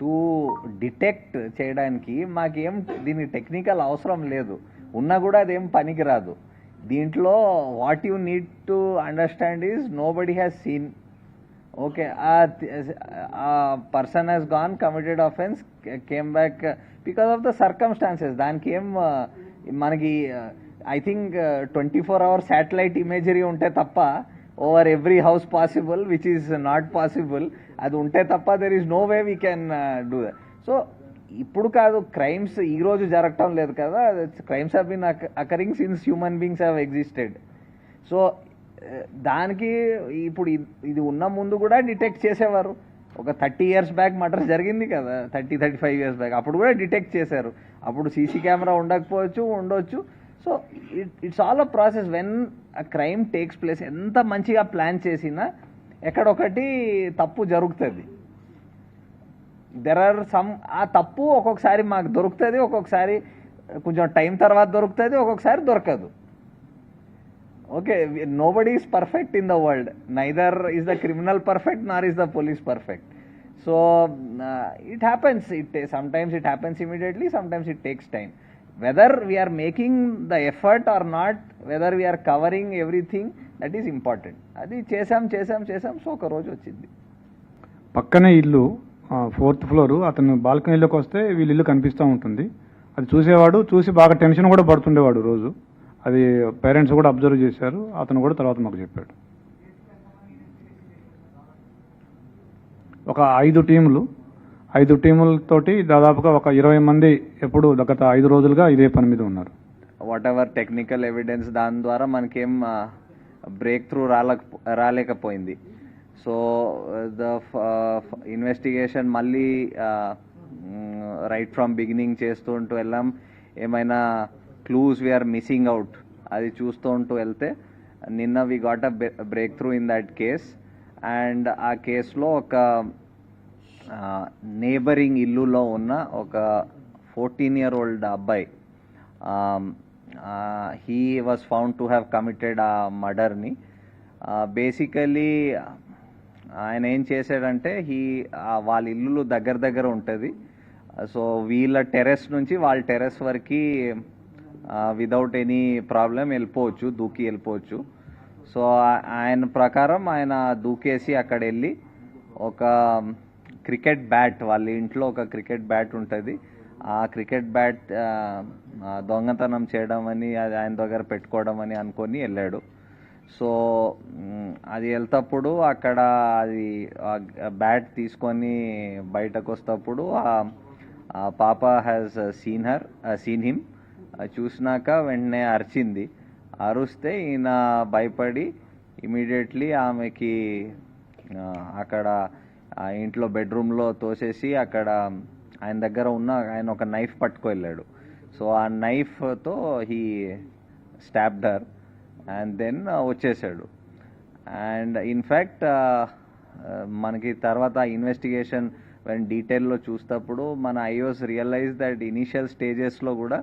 To detect చేయడానికి మాకేం దీని టెక్నికల్ అవసరం లేదు. ఉన్నా కూడా అదేం పనికిరాదు దీంట్లో what you need to understand is nobody has seen okay ఆ person has gone committed offence came back because of the circumstances దానికి ఏం మనకి I think twenty four hour satellite imagery ఉంటే తప్ప over every house possible which is not possible అది ఉంటే తప్ప there is no way we can do that so ఇప్పుడు కాదు క్రైమ్స్ ఈ రోజు జరగటం లేదు కదా. Crimes have been occurring since human beings have existed so దానికి ఇప్పుడు ఇది ఉన్న ముందు కూడా డిటెక్ట్ చేసేవారు. ఒక థర్టీ ఇయర్స్ బ్యాక్ మటర్ జరిగింది కదా. Thirty thirty five years back అప్పుడు కూడా డిటెక్ట్ చేశారు. అప్పుడు సీసీ కెమెరా ఉండకపోవచ్చు ఉండొచ్చు. So it it's all a process when a crime takes place ఎంత మంచిగా ప్లాన్ చేసినా ఎక్కడొకటి తప్పు జరుగుతుంది. దెర్ ఆర్ సమ్ ఆ తప్పు ఒక్కొక్కసారి మాకు దొరుకుతుంది ఒక్కొక్కసారి కొంచెం టైం తర్వాత దొరుకుతుంది ఒక్కొక్కసారి దొరకదు. Okay nobody is perfect in the world neither is the criminal perfect nor is the police perfect so it happens it sometimes it happens immediately sometimes it takes time whether we're making the effort or not whether we're covering everything that is important అది చేసాం చేసాం చేసాం so ఒక రోజు వచ్చింది. పక్కనే ఇల్లు fourth floor అతను బాల్కనీలోకి వస్తే వీళ్ళ ఇల్లు కనిపిస్తూ ఉంటుంది. అది చూసేవాడు చూసి బాగా టెన్షన్ కూడా పడుతుండేవాడు రోజు. అది పేరెంట్స్ కూడా అబ్జర్వ్ చేశారు అతను కూడా తర్వాత మాకు చెప్పాడు. ఒక ఐదు టీములు ఐదు టీములతోటి దాదాపుగా ఒక ఇరవై మంది ఎప్పుడు గత ఐదు రోజులుగా ఇదే పని మీద ఉన్నారు. వాట్ ఎవర్ టెక్నికల్ ఎవిడెన్స్ దాని ద్వారా మనకేం బ్రేక్ త్రూ రాలేక రాలేకపోయింది. సో ద ఇన్వెస్టిగేషన్ మళ్ళీ రైట్ ఫ్రమ్ బిగినింగ్ చేస్తూ ఉంటూ వెళ్ళాం. ఏమైనా క్లూస్ వీఆర్ మిస్సింగ్ అవుట్ అది చూస్తూ ఉంటూ వెళ్తే నిన్న we got a breakthrough in that case and ఆ కేసులో ఒక నేబరింగ్ ఇల్లులో ఉన్న ఒక ఫోర్టీన్ ఇయర్ ఓల్డ్ అబ్బాయి he was found to have committed ఆ మర్డర్ని బేసికలీ ఆయన ఏం చేశాడంటే హీ వాళ్ళ ఇల్లు దగ్గర దగ్గర ఉంటుంది. సో వీళ్ళ టెర్రస్ నుంచి వాళ్ళ టెర్రస్ వరకు విదౌట్ ఎనీ ప్రాబ్లం వెళ్ళిపోవచ్చు దూకి వెళ్ళిపోవచ్చు. సో ఆయన ప్రకారం ఆయన దూకేసి అక్కడ వెళ్ళి ఒక క్రికెట్ బ్యాట్ వాళ్ళ ఇంట్లో ఒక క్రికెట్ బ్యాట్ ఉంటుంది. ఆ క్రికెట్ బ్యాట్ దొంగతనం చేయడం అని అది ఆయన దగ్గర పెట్టుకోవడం అని అనుకొని వెళ్ళాడు. సో అది వెళ్తప్పుడు అక్కడ అది బ్యాట్ తీసుకొని బయటకు వస్తప్పుడు ఆ- పాప has seen her seen him చూసినాక వెంటనే అరిచింది. అరుస్తే ఈయన భయపడి ఇమీడియట్లీ ఆమెకి అక్కడ ఆ ఇంట్లో బెడ్రూమ్లో తోసేసి అక్కడ ఆయన దగ్గర ఉన్న ఆయన ఒక నైఫ్ పట్టుకు వెళ్ళాడు సో ఆ నైఫ్తో he stabbed her and then వచ్చేసాడు. అండ్ ఇన్ఫ్యాక్ట్ మనకి తర్వాత ఇన్వెస్టిగేషన్ వెన్ డీటెయిల్లో చూసినప్పుడు మన ఐఓస్ రియలైజ్ దట్ ఇనీషియల్ స్టేజెస్లో కూడా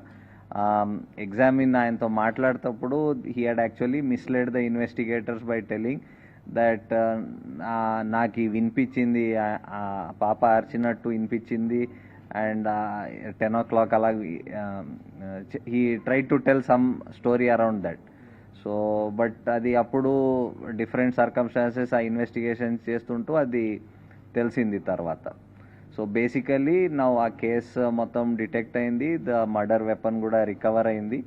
ఎగ్జామిన్ ఆయనతో మాట్లాడేటప్పుడు he had actually misled the investigators by telling that uh, నాకు ఈ వినిపించింది ఆ- పాప అరిచినట్టు వినిపించింది. అండ్ టెన్ ఓ క్లాక్ అలా he try to tell some story around that so but అది అప్పుడు డిఫరెంట్ సర్కమ్స్టాన్సెస్ ఆ ఇన్వెస్టిగేషన్స్ చేస్తుంటూ అది తెలిసింది తర్వాత. సో బేసికలీ నా ఆ కేసు మొత్తం డిటెక్ట్ అయింది. ద మర్డర్ వెపన్ కూడా రికవర్ అయింది.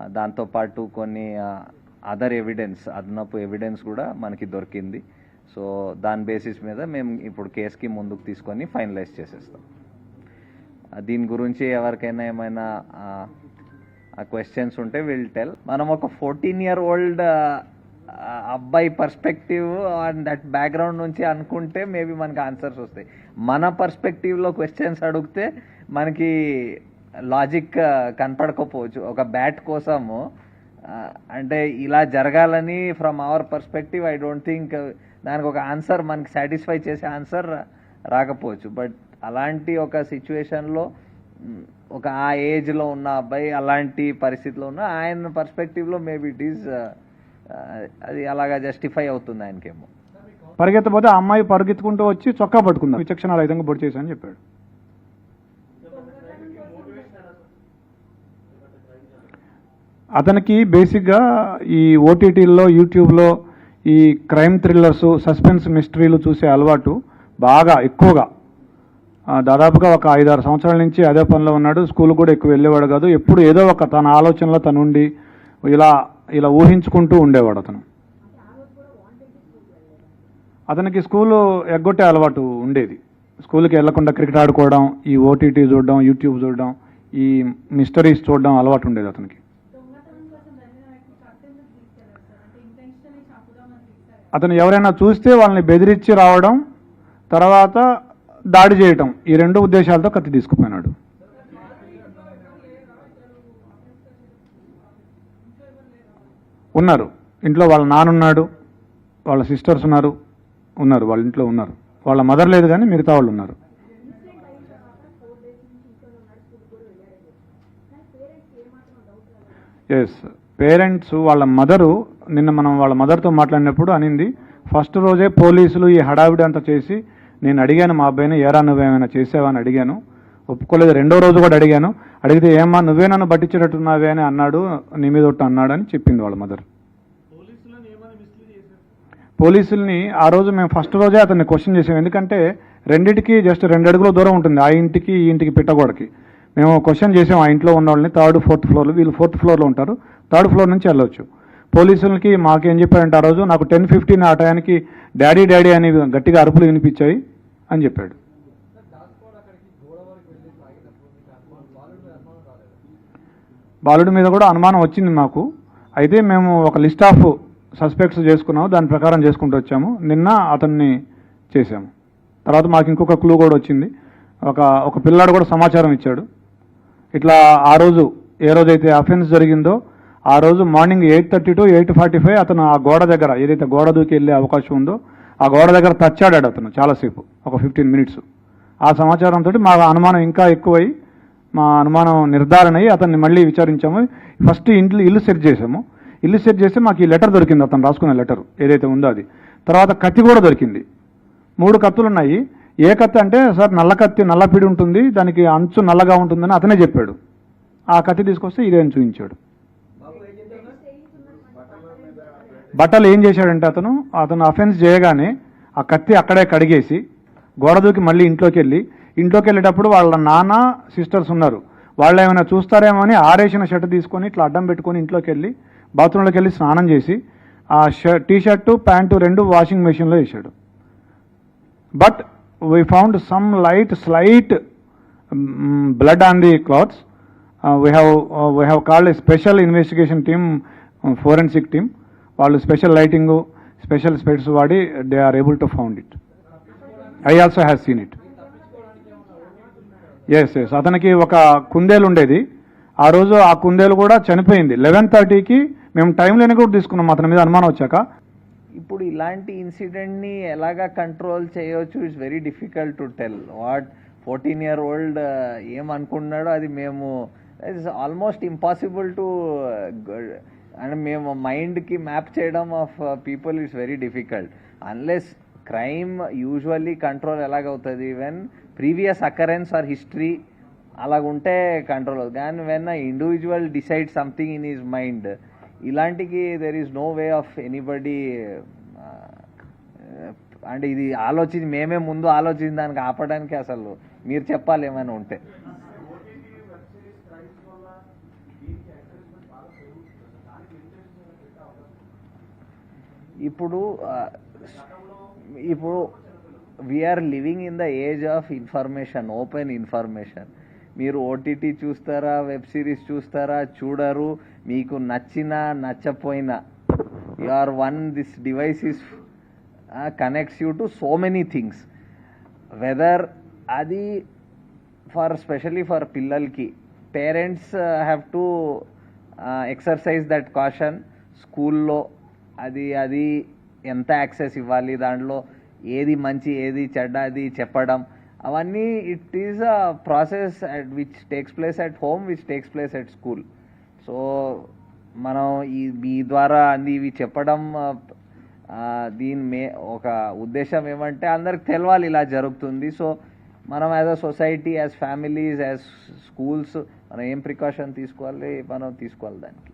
Uh, దాంతోపాటు కొన్ని uh, అదర్ ఎవిడెన్స్ అదనపు ఎవిడెన్స్ కూడా మనకి దొరికింది. సో దాని బేసిస్ మీద మేము ఇప్పుడు కేసుకి ముందుకు తీసుకొని ఫైనలైజ్ చేసేస్తాం. Uh, దీని గురించి ఎవరికైనా ఏమైనా uh, uh, క్వశ్చన్స్ ఉంటే విల్ టెల్ మనం ఒక ఫోర్టీన్ ఇయర్ ఓల్డ్ అబ్బాయి పర్స్పెక్టివ్ అండ్ దట్ బ్యాక్గ్రౌండ్ నుంచి అనుకుంటే మేబీ మనకి ఆన్సర్స్ వస్తాయి. మన పర్స్పెక్టివ్లో క్వశ్చన్స్ అడిగితే మనకి లాజిక్ కనపడకపోవచ్చు. ఒక బ్యాట్ కోసము అంటే ఇలా జరగాలని from our perspective I don't think దానికి ఒక ఆన్సర్ మనకి సాటిస్ఫై చేసే ఆన్సర్ రాకపోవచ్చు. బట్ అలాంటి ఒక సిచ్యువేషన్లో ఒక ఆ ఏజ్లో ఉన్న అబ్బాయి అలాంటి పరిస్థితిలో ఉన్న ఆయన పర్స్పెక్టివ్లో మేబీ ఇట్ ఈస్ అది అలాగా జస్టిఫై అవుతుంది ఆయనకేమో. పరిగెత్తపోతే ఆ అమ్మాయి పరిగెత్తుకుంటూ వచ్చి చొక్కా పట్టుకుందాం. విచక్షణ రహితంగా పొడి చేశాను చెప్పాడు. అతనికి బేసిక్గా ఈ ఓటీటీల్లో యూట్యూబ్లో ఈ క్రైమ్ థ్రిల్లర్స్ సస్పెన్స్ మిస్టరీలు చూసే అలవాటు బాగా ఎక్కువగా. దాదాపుగా ఒక ఐదారు సంవత్సరాల నుంచి అదే పనిలో ఉన్నాడు. స్కూల్ కూడా ఎక్కువ వెళ్ళేవాడు కాదు. ఎప్పుడు ఏదో ఒక తన ఆలోచనలో తను ఉండి ఇలా ఇలా ఊహించుకుంటూ ఉండేవాడు అతను. అతనికి స్కూలు ఎగ్గొట్టే అలవాటు ఉండేది. స్కూల్కి వెళ్ళకుండా క్రికెట్ ఆడుకోవడం ఈ ఓటీటీ చూడడం యూట్యూబ్ చూడడం ఈ మిస్టరీస్ చూడడం అలవాటు ఉండేది అతనికి దొంగతనం కోసం వెళ్ళిన వ్యక్తి కట్టెందుకు తీసుకెళ్ళారు సార్ అంటే ఇంటెన్షనల్లీ చంపుదామని తీసుకెళ్ళారు అతను ఎవరైనా చూస్తే వాళ్ళని బెదిరించి రావడం తర్వాత దాడి చేయటం ఈ రెండు ఉద్దేశాలతో కత్తి తీసుకుపోయినాడు. ఉన్నారు. ఇంట్లో వాళ్ళ నాన్నున్నాడు వాళ్ళ సిస్టర్స్ ఉన్నారు ఉన్నారు వాళ్ళ ఇంట్లో ఉన్నారు. వాళ్ళ మదర్ లేదు కానీ మిగతా వాళ్ళు ఉన్నారు. ఎస్ పేరెంట్స్ వాళ్ళ మదరు నిన్న మనం వాళ్ళ మదర్తో మాట్లాడినప్పుడు అనింది ఫస్ట్ రోజే పోలీసులు ఈ హడావిడి అంతా చేసి నేను అడిగాను మా అబ్బాయిని ఏరా నువ్వేమైనా చేసావా? అని అడిగాను. ఒప్పుకోలేదు రెండో రోజు కూడా అడిగాను. అడిగితే ఏమా నువ్వే నన్ను పట్టించేటట్టున్నావే అని అన్నాడు నీ మీద ఒట్టు అన్నాడు అని చెప్పింది వాళ్ళ మదర్. పోలీసుల్ని ఆ రోజు మేము ఫస్ట్ రోజే అతన్ని క్వశ్చన్ చేసాం. ఎందుకంటే రెండింటికి జస్ట్ రెండు అడుగుల దూరం ఉంటుంది ఆ ఇంటికి ఈ ఇంటికి పిట్టగోడకి. మేము క్వశ్చన్ చేసాం ఆ ఇంట్లో ఉన్న వాళ్ళని థర్డ్ ఫోర్త్ ఫ్లోర్లో వీళ్ళు ఫోర్త్ ఫ్లోర్లో ఉంటారు. థర్డ్ ఫ్లోర్ నుంచి వెళ్ళొచ్చు. పోలీసులకి మాకేం చెప్పారంటే ఆ రోజు నాకు టెన్ ఫిఫ్టీన్ ఆ టయానికి డాడీ డాడీ అని గట్టిగా అరుపులు వినిపించాయి అని చెప్పాడు. బాలుడి మీద కూడా అనుమానం వచ్చింది మాకు. అయితే మేము ఒక లిస్ట్ ఆఫ్ సస్పెక్ట్స్ చేసుకున్నాము దాని ప్రకారం చేసుకుంటూ వచ్చాము. నిన్న అతన్ని చేశాము. తర్వాత మాకు ఇంకొక క్లూ కూడా వచ్చింది. ఒక ఒక పిల్లాడు కూడా సమాచారం ఇచ్చాడు. ఇట్లా ఆ రోజు ఏ రోజైతే అఫెన్స్ జరిగిందో ఆ రోజు morning eight thirty to eight forty five అతను ఆ గోడ దగ్గర ఏదైతే గోడ దూకి వెళ్ళే అవకాశం ఉందో ఆ గోడ దగ్గర తచ్చాడాడు అతను చాలాసేపు ఒక ఫిఫ్టీన్ మినిట్స్ ఆ సమాచారంతో మా అనుమానం ఇంకా ఎక్కువై మా అనుమానం నిర్ధారణ అయ్యి అతన్ని మళ్ళీ విచారించాము. ఫస్ట్ ఇంట్లో ఇల్లు సెట్ చేసాము ఇల్లు సెట్ చేస్తే మాకు ఈ లెటర్ దొరికింది అతను రాసుకున్న లెటర్ ఏదైతే ఉందో అది. తర్వాత కత్తి కూడా దొరికింది. మూడు కత్తులు ఉన్నాయి ఏ కత్తి అంటే సార్ నల్ల కత్తి నల్ల పిడి ఉంటుంది దానికి అంచు నల్లగా ఉంటుందని అతనే చెప్పాడు. ఆ కత్తి తీసుకొస్తే ఇదే అని చూపించాడు. బట్టలు ఏం చేశాడంటే అతను అతను అఫెన్స్ చేయగానే ఆ కత్తి అక్కడే కడిగేసి గోడ దూకి మళ్ళీ ఇంట్లోకి వెళ్ళి ఇంట్లోకి వెళ్ళేటప్పుడు వాళ్ళ నాన్న సిస్టర్స్ ఉన్నారు. వాళ్ళు ఏమైనా చూస్తారేమో అని ఆరేసిన షర్ట్ తీసుకొని ఇట్లా అడ్డం పెట్టుకొని ఇంట్లోకి వెళ్ళి బాత్రూంలోకి వెళ్ళి స్నానం చేసి ఆ షర్ట్ టీ షర్టు ప్యాంటు రెండు వాషింగ్ మెషిన్లో వేసాడు but we found some light slight blood blood on the clothes uh, we have uh, we have called a special investigation team um, forensic team. వాళ్ళు స్పెషల్ లైటింగ్ స్పెషల్ స్పెట్స్ వాడి they are able to found it I also have seen it S S అతనికి ఒక కుందేలు ఉండేది. ఆ రోజు ఆ కుందేలు కూడా చనిపోయింది. లెవెన్ థర్టీకి మేము టైం లేని కూడా తీసుకున్నాం. అతని మీద అనుమానం వచ్చాక. ఇప్పుడు ఇలాంటి ఇన్సిడెంట్ని ఎలాగా కంట్రోల్ చేయవచ్చు it's very difficult to tell what fourteen year old ఏమనుకున్నాడో అది మేము it's almost impossible to and మేము మైండ్కి మ్యాప్ చేయడం of people it's very difficult unless crime usually control ఎలాగవుతుంది? When previous occurrence or history అలాగుంటే control అవుతుంది. కానీ when individual decide something in his mind ఇలాంటికి there is no way of anybody అంటే ఇది ఆలోచించి మేమే ముందు ఆలోచించి దానికి ఆపడానికి అసలు మీరు చెప్పాలి ఏమైనా ఉంటే. ఇప్పుడు uh, ఇప్పుడు we're living in the age of information open information మీరు ఓటీటీ చూస్తారా వెబ్ సిరీస్ చూస్తారా చూడరు. మీకు నచ్చినా నచ్చపోయినా. You are one this device is connects you to so many things whether అది ఫర్ స్పెషలీ ఫర్ పిల్లలకి. Parents have to exercise that caution స్కూల్లో అది అది ఎంత యాక్సెస్ ఇవ్వాలి దాంట్లో? ఏది మంచి ఏది చెడ్డ అది చెప్పడం. అవన్నీ it is a process at which takes place at home which takes place at school so మనం ఈ మీ ద్వారా అంది ఇవి చెప్పడం దీని మే ఒక ఉద్దేశం ఏమంటే అందరికి తెలవాలి ఇలా జరుగుతుంది. సో మనం as a society as families as schools మనం ఏం ప్రికాషన్ తీసుకోవాలి మనం తీసుకోవాలి దానికి.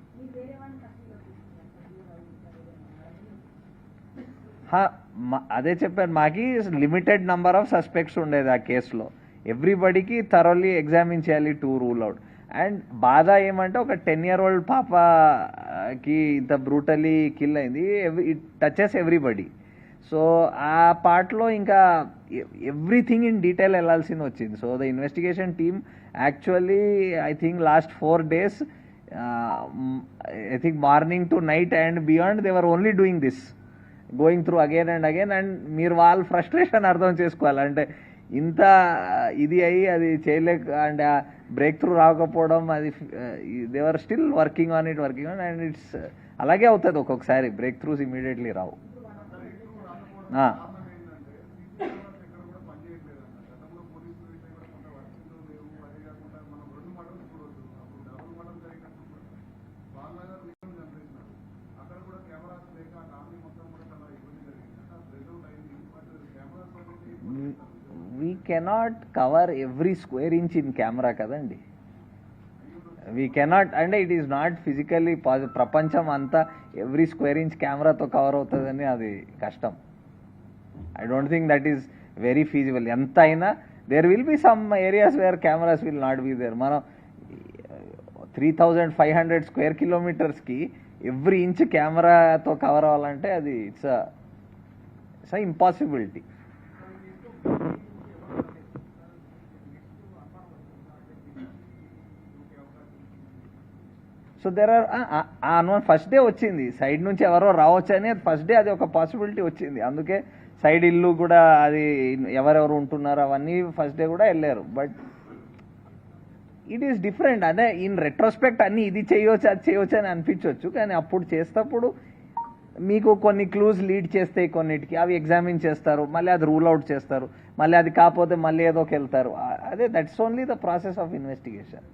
అదే చెప్పాను మాకి లిమిటెడ్ నెంబర్ ఆఫ్ సస్పెక్ట్స్ ఉండేది ఆ కేసులో. ఎవ్రీబడికి థరోలీ ఎగ్జామిన్ చేయాలి టూ రూల్ అవుట్ అండ్ బాధ ఏమంటే ఒక టెన్ ఇయర్ ఓల్డ్ పాపకి ఇంత బ్రూటలీ కిల్ అయింది ఇట్ టచెస్ ఎవ్రీబడి సో ఆ పార్ట్లో ఇంకా ఎవ్రీథింగ్ ఇన్ డీటెయిల్ వెళ్ళాల్సింది వచ్చింది. So the investigation team actually I think last four days I think morning to night and beyond they're only doing this going through again and again and మీరు వాళ్ళ frustration అర్థం చేసుకోవాలి. అంటే ఇంత ఇది అయ్యి అది చేయలేక అండ్ ఆ బ్రేక్ త్రూ రాకపోవడం అది they're still working on it working on and it's అలాగే అవుతుంది ఒక్కొక్కసారి. బ్రేక్ త్రూస్ ఇమీడియట్లీ రావు ఆ. We cannot cover every square inch in camera కదండి? వీ కెనాట్ అంటే it is not physically possible ప్రపంచం అంతా ఎవ్రీ స్క్వేర్ ఇంచ్ కెమెరాతో కవర్ అవుతుందని అది కష్టం. I don't think that is very feasible ఎంత అయినా there will be some areas where cameras will not be there మనం three thousand five hundred square కిలోమీటర్స్కి every inch కెమెరాతో కవర్ అవ్వాలంటే అది it's it's impossibility so there are ఆ అనుమానం first day వచ్చింది. Side నుంచి ఎవరో రావచ్చు అని ఫస్ట్ డే అది ఒక పాసిబిలిటీ వచ్చింది. అందుకే సైడ్ ఇల్లు కూడా అది ఎవరెవరు ఉంటున్నారు అవన్నీ ఫస్ట్ డే కూడా వెళ్ళారు. బట్ ఇట్ ఈస్ డిఫరెంట్ అదే ఇన్ రెట్రోస్పెక్ట్ అన్ని ఇది చేయవచ్చు అది చేయవచ్చు అని అనిపించవచ్చు కానీ అప్పుడు చేసేటప్పుడు మీకు కొన్ని క్లూస్ లీడ్ చేస్తాయి కొన్నిటికి. అవి ఎగ్జామిన్ చేస్తారు. మళ్ళీ అది రూల్ అవుట్ చేస్తారు. మళ్ళీ అది కాకపోతే మళ్ళీ ఏదోకి వెళ్తారు అదే that's only the process of investigation